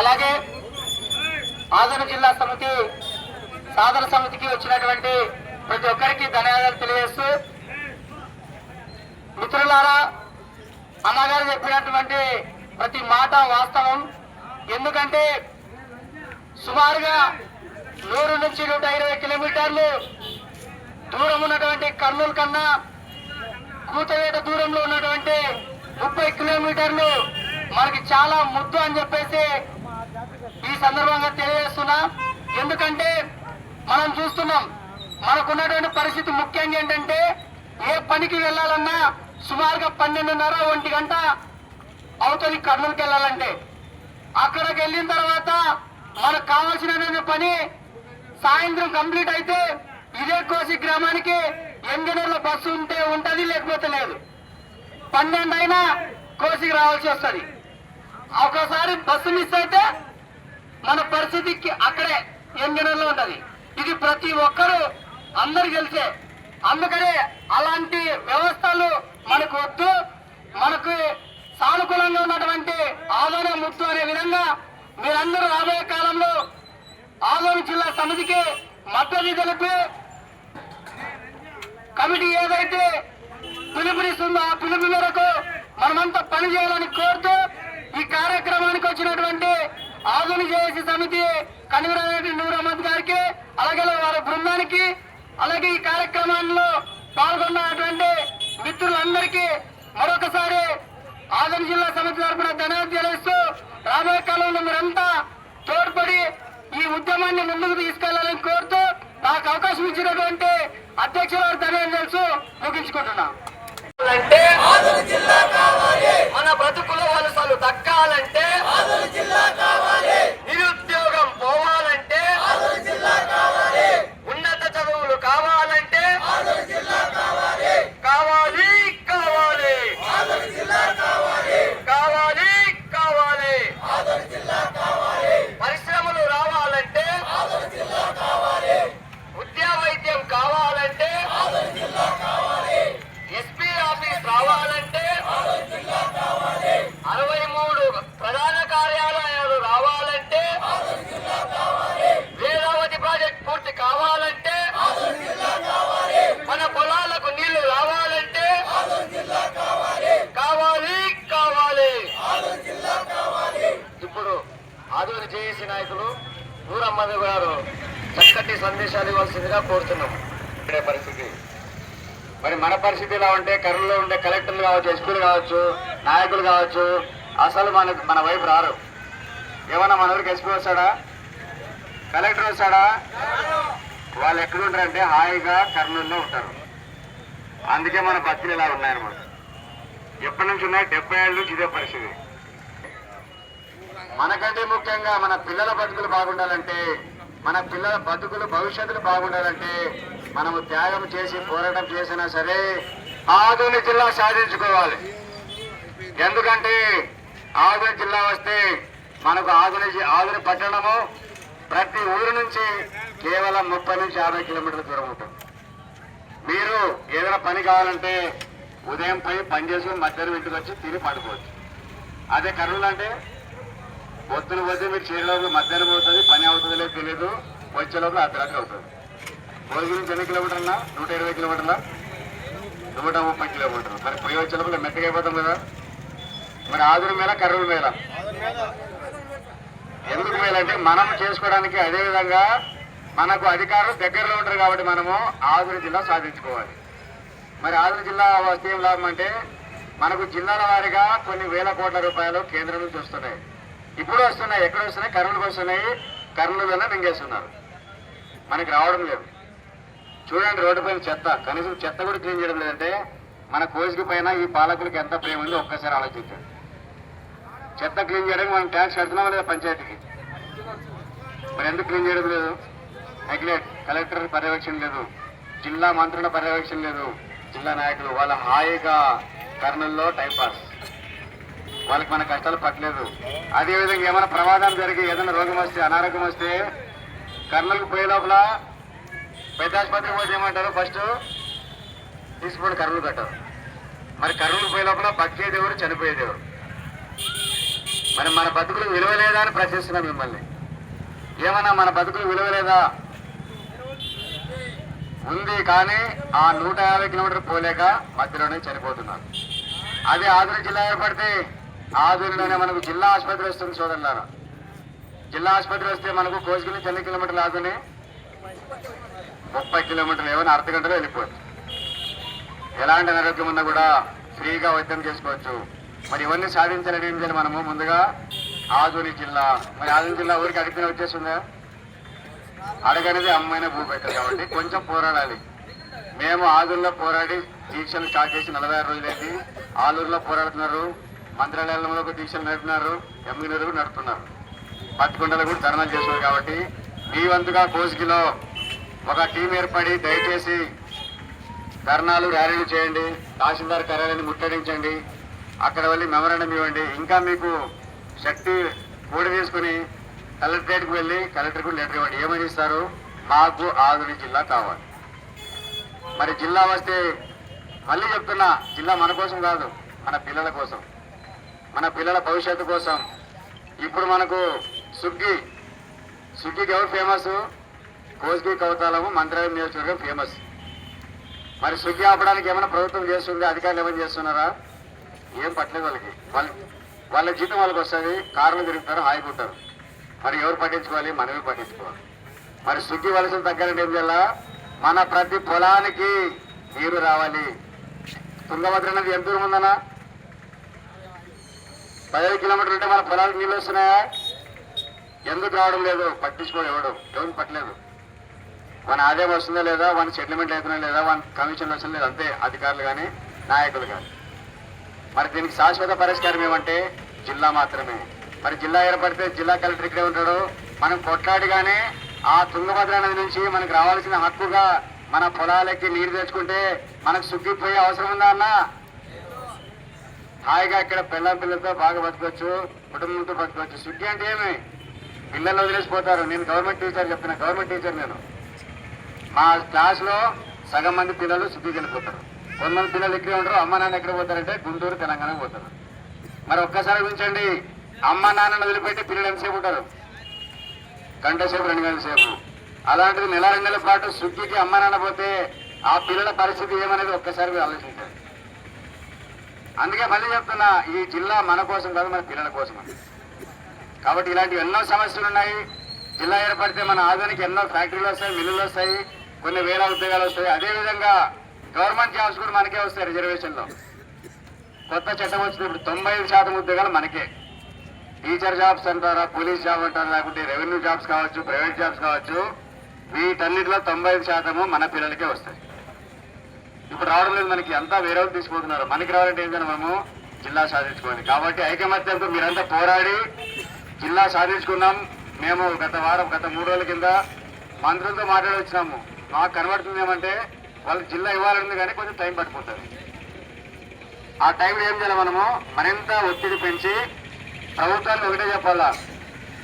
అలాగే ఆదరణ జిల్లా సమితి సాధన సమితికి వచ్చినటువంటి ప్రతి ఒక్కరికి ధన్యవాదాలు తెలియజేస్తూ మిత్రులారా అన్నగారు చెప్పినటువంటి ప్రతి మాట వాస్తవం. ఎందుకంటే సుమారుగా నూరు నుంచి నూట ఇరవై కిలోమీటర్లు దూరం ఉన్నటువంటి కర్నూలు కన్నా కూతవేట దూరంలో ఉన్నటువంటి ముప్పై కిలోమీటర్లు మనకి చాలా ముద్దు అని చెప్పేసి ఈ సందర్భంగా తెలియజేస్తున్నా. ఎందుకంటే మనం చూస్తున్నాం మనకున్నటువంటి పరిస్థితి ముఖ్యంగా ఏంటంటే ఏ పనికి వెళ్ళాలన్నా సుమారుగా పన్నెండున్నర ఒంటి గంట అవుతుంది కర్నూలుకి వెళ్ళాలంటే. అక్కడికి వెళ్ళిన తర్వాత మనకు కావాల్సిన పని సాయంత్రం కంప్లీట్ అయితే ఇదే కోసి గ్రామానికి ఎంజనీర్ల బస్సు ఉంటే ఉంటది లేకపోతే లేదు. పన్నెండు అయినా కోసికి రావాల్సి వస్తుంది. ఒకసారి బస్సు మిస్ అయితే మన పరిస్థితికి అక్కడే ఎంజనీర్లో ఉంటుంది ఇది ప్రతి ఒక్కరూ అందరు తెలిసే అందుకనే అలాంటి వ్యవస్థలు మనకు వద్దు. మనకు సానుకూలంగా ఉన్నటువంటి ఆదోన ముత్తు అనే విధంగా మీరందరూ రాబోయే కాలంలో ఆదోళన జిల్లా సమితికి మద్దతు తెలిపి కమిటీ ఏదైతే పిలుపునిస్తుందో ఆ పిలుపు మేరకు మనమంతా పని చేయాలని కోరుతూ ఈ కార్యక్రమానికి వచ్చినటువంటి ఆధునిక జేఏసీ సమితి కన్వీనర్ నూర్ అహ్మద్ గారికి అలాగే వారి బృందానికి అలాగే ఈ కార్యక్రమాల్లో పాల్గొన్నటువంటి మిత్రులందరికీ మరొకసారి ఆదరణ జిల్లా సమితి తరఫున ధన్యవాదాలు తెలియజేస్తూ రాబోయే కాలంలో మీరంతా తోడ్పడి ఈ ఉద్యమాన్ని ముందుకు తీసుకెళ్ళాలని కోరుతూ నాకు అవకాశం ఇచ్చినటువంటి అధ్యక్షుల వారు ధన్యవాదాలు తెలుసు ముగించుకుంటున్నా. అంటే మన బ్రతుకుల వలసలు దక్కాలంటే నిరుద్యోగం పోవాలంటే ఉన్నత చదువులు కావాలంటే కావాలి కావాలి కావాలి కావాలి పరిశ్రమలు రావాలంటే విద్యా వైద్యం కావాలంటే ఎస్పీ ఆఫీస్ రావాలంటే అరవై మూడు ప్రధాన కార్యాలయాలు రావాలంటే వేదావతి ప్రాజెక్ట్ పూర్తి కావాలంటే మన పొలాలకు నీళ్ళు రావాలంటే కావాలి కావాలి ఇప్పుడు ఆదూరి జేఏసీ నాయకులు నూరమ్మది గారు చక్కటి సందేశాలు ఇవ్వాల్సిందిగా కోరుతున్నాం. పరిస్థితి. మరి మన పరిస్థితి ఎలా ఉంటే కర్నూలులో ఉండే కలెక్టర్లు కావచ్చు ఎస్పీలు కావచ్చు నాయకులు కావచ్చు అసలు మన మన వైపు రారు. ఏమన్నా మన ఊరికి ఎస్పీ వస్తాడా? కలెక్టర్ వస్తాడా? వాళ్ళు ఎక్కడ ఉంటారంటే హాయిగా కర్నూలులో ఉంటారు. అందుకే మన భక్తులు ఇలా ఉన్నాయన్నమాట. ఎప్పటి నుంచి ఉన్నాయి? డెబ్బై ఏళ్ళ నుంచి ఇదే పరిస్థితి. మనకంటే ముఖ్యంగా మన పిల్లల బతుకులు బాగుండాలంటే మన పిల్లల బతుకులు భవిష్యత్తులు బాగుండాలంటే మనము త్యాగం చేసి పోరాటం చేసినా సరే ఆధునిక జిల్లా సాధించుకోవాలి. ఎందుకంటే ఆధునిక జిల్లా వస్తే మనకు ఆధునిక ఆధునిక పట్టణము ప్రతి ఊరు నుంచి కేవలం ముప్పై నుంచి యాభై కిలోమీటర్ల దూరం ఉంటుంది. మీరు ఏదైనా పని కావాలంటే ఉదయం పోయి పని చేసుకుని మధ్యాహ్నం ఇంటికి వచ్చి తిని పడుకోవచ్చు. అదే కర్నూలు అంటే పొద్దున పోతే మీరు చేరులోపు మధ్యాహ్నం అవుతుంది పని అవుతుందో లేదో తెలియదు వచ్చేలోపు అర్ధరాత్రి అవుతుంది. భోజనం ఎన్ని కిలోమీటర్లా నూట ఇరవై కిలోమీటర్లా? నూట ముప్పై కిలోమీటర్లు. మరి పోయి వచ్చే లోపల మెత్తగా అయిపోతాం కదా. మరి ఆదురు మేళ కర్రల మేళ. ఎందుకు మేళ అంటే మనం చేసుకోవడానికి అదేవిధంగా మనకు అధికారులు దగ్గరలో ఉంటారు కాబట్టి మనము ఆదురు జిల్లా సాధించుకోవాలి. మరి ఆదురు జిల్లా వస్తే ఏం లాభం అంటే మనకు జిల్లాల వారీగా కొన్ని వేల కోట్ల రూపాయలు కేంద్రం నుంచి వస్తున్నాయి. ఇప్పుడు వస్తున్నాయి ఎక్కడ వస్తున్నాయి? కర్నూలుకి వస్తున్నాయి వల్ల మింగేస్తున్నారు. మనకి రావడం లేదు. చూడండి రోడ్డు పైన చెత్త. కనీసం చెత్త కూడా క్లీన్ చేయడం లేదంటే మన కోసికి పైన ఈ పాలకులకి ఎంత ప్రేమ ఉందో ఒక్కసారి ఆలోచించండి. చెత్త క్లీన్ చేయడానికి మనం ట్యాక్స్ కడుతున్నాం లేదా పంచాయతీకి? మరి ఎందుకు క్లీన్ చేయడం లేదు? నెగ్లెక్ట్ కలెక్టర్ పర్యవేక్షణ లేదు. జిల్లా మంత్రుల పర్యవేక్షణ లేదు. జిల్లా నాయకులు వాళ్ళ హాయిగా కర్నూల్లో టైంపాస్ వాళ్ళకి మన కష్టాలు పట్టలేదు. అదేవిధంగా ఏమైనా ప్రమాదం జరిగి ఏదైనా రోగం వస్తే అనారోగ్యం వస్తే కర్నూలుకు పోయే లోపల పెద్ద ఆసుపత్రికి పోతే ఏమంటారు? ఫస్ట్ తీసుకుపోయి కర్నూలు కట్టారు మరి కర్నూలు పోయే లోపల బతికేది ఎవరు చనిపోయేది మరి మన బతుకులు విలువలేదా అని ప్రశ్నిస్తున్నాం మిమ్మల్ని. ఏమన్నా మన బతుకులు విలువలేదా? ఉంది కానీ ఆ నూట యాభై కిలోమీటర్ పోలేక మధ్యలోనే చనిపోతున్నారు. అదే ఆదూరు జిల్లా ఏర్పడితే ఆదూరులోనే మనకు జిల్లా ఆసుపత్రి వస్తుంది చూడండి జిల్లా ఆసుపత్రి వస్తే మనకు కోసుకుని ఎన్ని కిలోమీటర్లు ఆదుని ముప్పై కిలోమీటర్లు ఏమైనా అర్ధ గంటలో వెళ్ళిపోవచ్చు. ఎలాంటి అనారోగ్యం ఉన్నా కూడా ఫ్రీగా వైద్యం చేసుకోవచ్చు. మరి ఇవన్నీ సాధించాలని ఏం చేయాలి మనము ముందుగా ఆదూరి జిల్లా మరి ఆదూరి జిల్లా ఊరికి అడిగిన వచ్చేసిందా అడగనేది అమ్మైన భూ కాబట్టి కొంచెం పోరాడాలి. మేము ఆదూరులో పోరాడి దీక్షలు స్టార్ట్ చేసి నలభై ఆరు రోజులైంది. ఆలూరులో పోరాడుతున్నారు. మంత్రాలయంలో ఒక దీక్షలు నడుపుతున్నారు ఎమ్మినూరు కూడా నడుపుతున్నారు. పత్తికొండలు కూడా ధర్నాలు చేస్తున్నారు కాబట్టి మీ వంతుగా కోసుకిలో ఒక టీం ఏర్పడి దయచేసి ధర్నాలు ర్యాలీలు చేయండి తహసీల్దార్ కార్యాలయాన్ని ముట్టడించండి అక్కడ వెళ్ళి మెమరాండం ఇవ్వండి. ఇంకా మీకు శక్తి కూడి తీసుకుని కలెక్టరేట్కి వెళ్ళి కలెక్టర్కు లెటర్ ఇవ్వండి. ఏమని ఇస్తారు? మాకు ఆధునిక జిల్లా కావాలి. మరి జిల్లా వస్తే మళ్ళీ చెప్తున్నా జిల్లా మన కోసం కాదు మన పిల్లల కోసం. మన పిల్లల భవిష్యత్తు కోసం. ఇప్పుడు మనకు సుగ్గి సుగ్గికి ఎవరు ఫేమస్ కోస్గి కవతాలము మంత్రాలయం నియోజకవర్గం ఫేమస్ మరి సుగ్గి ఆపడానికి ఏమైనా ప్రభుత్వం చేస్తుంది అధికారులు ఏమైనా చేస్తున్నారా? ఏం పట్టలేదు వాళ్ళకి. వాళ్ళ వాళ్ళ జీతం వాళ్ళకి వస్తుంది కార్లు తిరుగుతారు హాయికుంటారు మరి ఎవరు పట్టించుకోవాలి? మనమే పట్టించుకోవాలి. మరి సుగ్గి వలసలు తగ్గాలంటే ఏం చేయాలా? మన ప్రతి పొలానికి నీరు రావాలి. తుంగభద్ర నది ఎంత దూరం ఉందన్నా? పదిహేను కిలోమీటర్లు ఉంటే మన పొలాలకు నీళ్ళు వస్తున్నాయా? ఎందుకు రావడం లేదు? పట్టించుకోడు ఎవడు. ఎవరు పట్టలేదు. మన ఆదాయం వస్తుందా లేదా? మన సెటిల్మెంట్ అవుతున్నా లేదా? మన కమిషన్ వస్తుందా లేదా? అంతే అధికారులు కానీ నాయకులు కానీ మరి దీనికి శాశ్వత పరిష్కారం ఏమంటే జిల్లా మాత్రమే. మరి జిల్లా ఏర్పడితే జిల్లా కలెక్టర్ ఇక్కడే ఉంటాడు. మనం కొట్లాడిగానే ఆ తుంగభద్ర నది నుంచి మనకు రావాల్సిన హక్కుగా మన పొలాలకి నీరు తెచ్చుకుంటే మనకు సుగ్గిపోయే అవసరం ఉందా అన్నా? హాయిగా ఇక్కడ పిల్ల పిల్లలతో బాగా బతకొచ్చు కుటుంబంతో బతకొచ్చు సుగ్గి అంటే ఏమి? పిల్లలు వదిలేసిపోతారు. నేను గవర్నమెంట్ టీచర్ చెప్తున్నా గవర్నమెంట్ టీచర్ నేను. మా క్లాస్లో సగం మంది పిల్లలు సుగ్గికి వెళ్ళిపోతారు కొంతమంది పిల్లలు ఇక్కడే ఉంటారు అమ్మ నాన్న ఎక్కడ పోతారంటే గుంటూరు తెలంగాణ పోతారు. మరి ఒక్కసారి ఉంచండి అమ్మ నాన్నను వదిలిపెట్టి పిల్లలు ఎంతసేపు ఉంటారు? గంట సేపు రెండు గంటల సేపు. అలాంటిది నెల రెండు నెలల పాటు సుగ్గికి అమ్మ నాన్న పోతే ఆ పిల్లల పరిస్థితి ఏమనేది ఒక్కసారి ఆలోచించారు ఆలోచించండి. అందుకే మళ్ళీ చెప్తున్నా ఈ జిల్లా మన కోసం కాదు మన పిల్లల కోసం. కాబట్టి ఇలాంటి ఎన్నో సమస్యలు ఉన్నాయి. జిల్లా ఏర్పడితే మన ఆధునిక ఎన్నో ఫ్యాక్టరీలు వస్తాయి మిల్లులు వస్తాయి కొన్ని వేల ఉద్యోగాలు వస్తాయి. అదేవిధంగా గవర్నమెంట్ జాబ్స్ కూడా మనకే వస్తాయి రిజర్వేషన్లో. కొత్త చట్టం వచ్చినప్పుడు తొంభై ఐదు శాతం ఉద్యోగాలు మనకే. టీచర్ జాబ్స్ అంటారా పోలీస్ జాబ్ అంటారా లేకుంటే రెవెన్యూ జాబ్స్ కావచ్చు ప్రైవేట్ జాబ్స్ కావచ్చు వీటన్నిటిలో తొంభై శాతము మన పిల్లలకే వస్తాయి. ఇప్పుడు రావడం లేదు మనకి అంతా వేరే వాళ్ళు తీసుకుపోతున్నారు మనకి రావాలంటే ఏంటంటే మనము? జిల్లా సాధించుకోవాలి. కాబట్టి ఐకమత్యంతో మీరంతా పోరాడి జిల్లా సాధించుకున్నాం. మేము గత వారం గత మూడు రోజుల కింద మంత్రులతో మాట్లాడి వచ్చినాము. మాకు కనబడుతుంది ఏమంటే వాళ్ళకి జిల్లా ఇవ్వాలని కానీ కొంచెం టైం పడిపోతుంది ఆ టైంలో ఏం చేయాలి మనము? మరింత ఒత్తిడి పెంచి ప్రభుత్వానికి ఒకటే చెప్పాలా.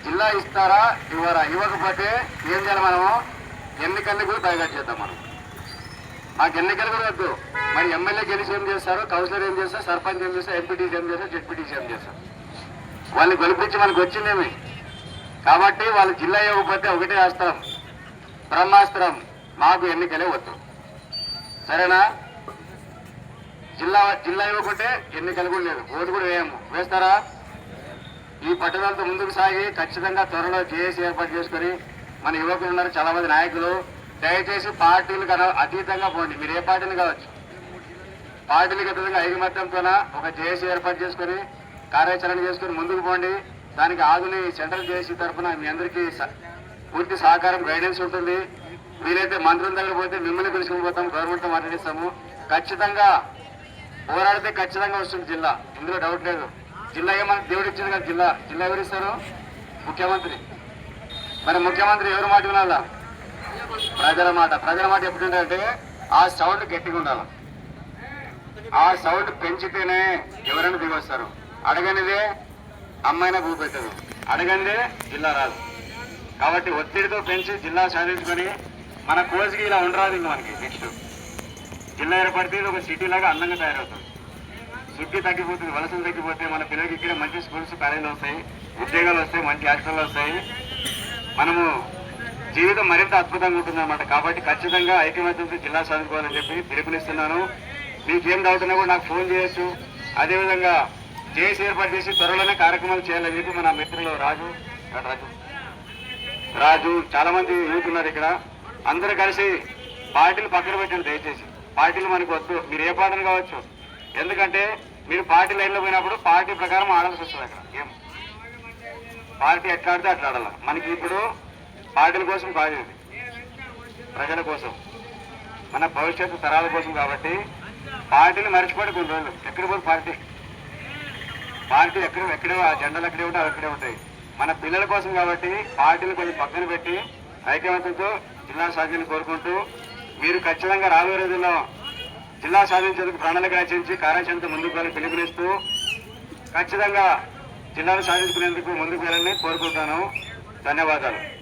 జిల్లా ఇస్తారా ఇవ్వరా? ఇవ్వకపోతే ఏం చేయాలి మనము? ఎన్నికలకు తయారు బయట చేద్దాం మనం. మాకు ఎన్నికలు కూడా వద్దు. మరి ఎమ్మెల్యే గెలిచి ఏం చేస్తారు? కౌన్సిలర్ ఏం చేస్తారు? సర్పంచ్ ఏం చేస్తారు? ఎంపీటీసీ ఏం చేస్తారు? జెడ్పీటీసీ ఏం చేస్తారు. వాళ్ళని గెలిపించి మనకు వచ్చిందేమి? కాబట్టి వాళ్ళు జిల్లా ఇవ్వకపోతే ఒకటే అస్త్రం. బ్రహ్మాస్త్రం. మాకు ఎన్నికలే వద్దు. సరేనా? జిల్లా జిల్లా ఇవ్వకుంటే ఎన్నికలు కూడా లేదు. ఓటు కూడా వేయము. వేస్తారా? ఈ పట్టుదలతో ముందుకు సాగి ఖచ్చితంగా త్వరలో జేఏసీ ఏర్పాటు చేసుకొని మన యువకులు ఉన్నారు. చాలా మంది నాయకులు. దయచేసి పార్టీలకు అతీతంగా పోండి. మీరు ఏ పార్టీని కావచ్చు. పార్టీలకు అతీతంగా ఐకమత్యంతో ఒక జేఏసీ ఏర్పాటు చేసుకొని కార్యాచరణ చేసుకొని ముందుకు పోండి. దానికి ఆదుని సెంట్రల్ జేఏసీ తరఫున మీ అందరికీ స- పూర్తి సహకారం గైడెన్స్ ఉంటుంది. మీరైతే మంత్రుల దగ్గర పోతే మిమ్మల్ని పిలుచుకుని పోతాం గవర్నమెంట్తో మాట్లాడిస్తాము. ఖచ్చితంగా పోరాడితే ఖచ్చితంగా వస్తుంది జిల్లా. ఇందులో డౌట్ లేదు. జిల్లా ఏమన్నా దేవుడు ఇచ్చింది కదా జిల్లా. జిల్లా ఎవరు ఇస్తారు? ముఖ్యమంత్రి. మరి ముఖ్యమంత్రి ఎవరు మాట వినాలా? ప్రజల మాట ప్రజల మాట ఎప్పుడు ఆ సౌండ్ గట్టిగా ఉండాలి. ఆ సౌండ్ పెంచితేనే ఎవరైనా దిగొస్తారు. అడగనిదే అమ్మాయిన భూపెట్టదు అడగందే జిల్లా రాదు. కాబట్టి ఒత్తిడితో పెంచి జిల్లా సాధించుకొని మన కోచ్కి ఇలా ఉండరాదు ఇంక మనకి నెక్స్ట్ జిల్లా ఏర్పడితే ఒక సిటీ లాగా అందంగా తయారవుతుంది. శుద్ధి తగ్గిపోతుంది వలసలు తగ్గిపోతే మన పిల్లలకి ఇక్కడ మంచి స్కూల్స్ కాలేజీలు వస్తాయి ఉద్యోగాలు వస్తాయి మంచి హాస్టల్లో వస్తాయి. మనము జీవితం మరింత అద్భుతంగా ఉంటుందన్నమాట. కాబట్టి ఖచ్చితంగా ఐక్యమత్యంతో జిల్లా సాధించుకోవాలని చెప్పి పిలుపునిస్తున్నాను. మీకేం డౌట్ ఉన్నా కూడా నాకు ఫోన్ చేయొచ్చు. అదేవిధంగా చేసి ఏర్పాటు చేసి త్వరలోనే కార్యక్రమాలు చేయాలని చెప్పి మన మిత్రులు రాజు రాజు. రాజు చాలా మంది యూత్ ఉన్నారు ఇక్కడ. అందరూ కలిసి పార్టీలు పక్కన పెట్టండి దయచేసి. పార్టీలు మనకు వద్దు. మీరు ఏ పార్టీలు కావచ్చు. ఎందుకంటే మీరు పార్టీ లైన్లో పోయినప్పుడు పార్టీ ప్రకారం ఆడాల్సి వస్తుంది అక్కడ. ఏం? పార్టీ ఎట్లా ఆడితే అట్లా ఆడాలి. మనకి ఇప్పుడు పార్టీల కోసం కాదు ఇది. ప్రజల కోసం. మన భవిష్యత్తు తరాల కోసం కాబట్టి పార్టీలు మర్చిపోయి కొన్ని రోజులు. ఎక్కడ పోదు పార్టీ. పార్టీ ఎక్కడ ఎక్కడే ఆ జెండాలు ఎక్కడే ఉంటాయి అక్కడే ఎక్కడే ఉంటాయి. మన పిల్లల కోసం కాబట్టి పార్టీలు కొంచెం పక్కన పెట్టి ఐక్యమత్యంతో జిల్లా సాధించాలని కోరుకుంటూ మీరు ఖచ్చితంగా రాబోయే రోజుల్లో జిల్లా సాధించేందుకు ప్రణాళిక రచించి కార్యాచరణతో ముందుకు వెళ్ళి పిలుపునిస్తూ ఖచ్చితంగా జిల్లాను సాధించుకునేందుకు ముందుకు వెళ్ళాలని కోరుకుంటాను. ధన్యవాదాలు.